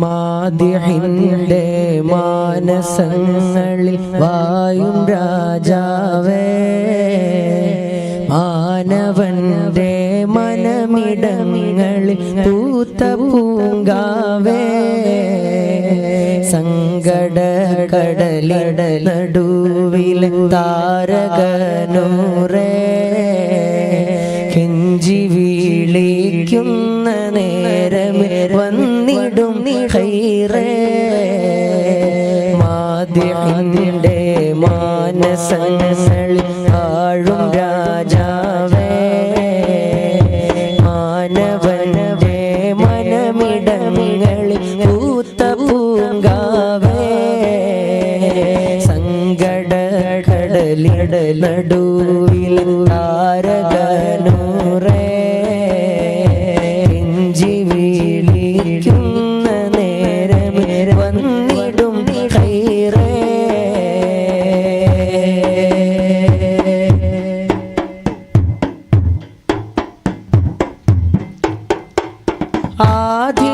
മാതിഹിന്റെ മാനസങ്ങളിൽ വായും രാജാവേ. മാനവന്റെ മനമിടങ്ങളിൽ പൂത്ത പൂങ്കാവേ. സങ്കട കടലിട താരകനോ There ആദി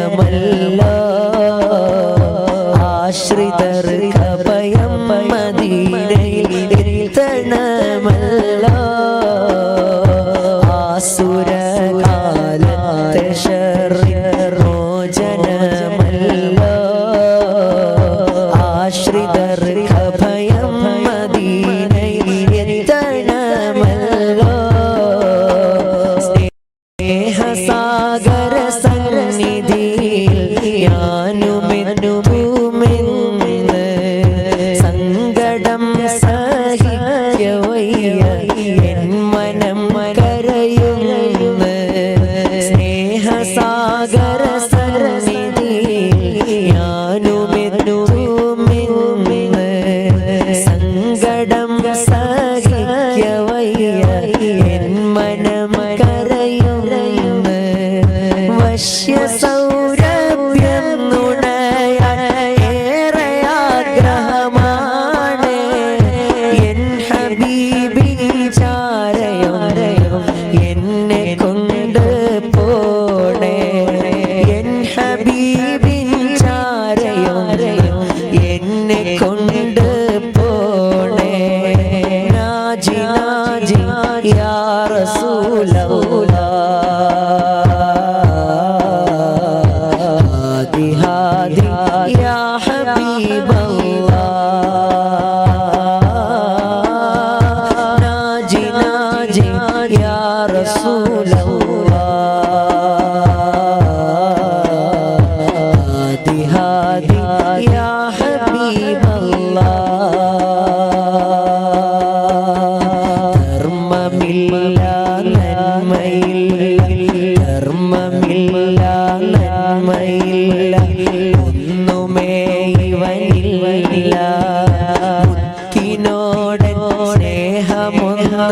ശരണമല്ലോ ആശ്രിതർ ഭയം മദീനയിൽ എത്തണമല്ലോ. ആസുരകാലത്തെ ശരണമല്ലോ ആശ്രിതർ ഭയം മദീനയിൽ എത്തണമല്ലോ. സ്നേഹസാഗര يا رسول الله هادي هادي يا حبيب الله ناجي ناجي يا رسول സ്നേഹമൊന്ന്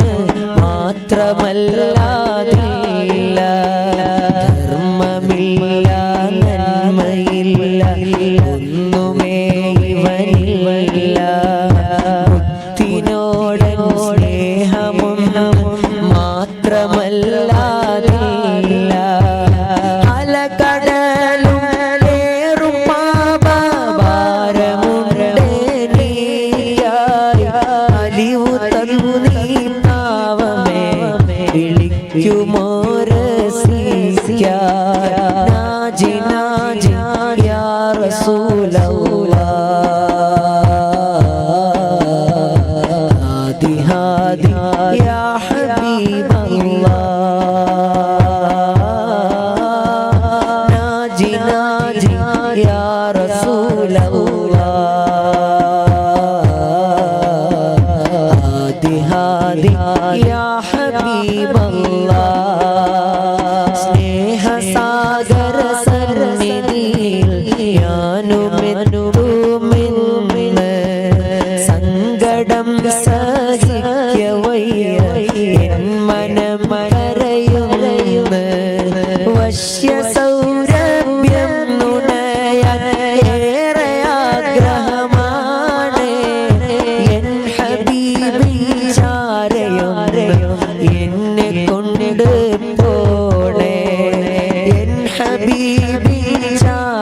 റസൂലല്ലാഹ് ഹാദി ഹാദി യാ 家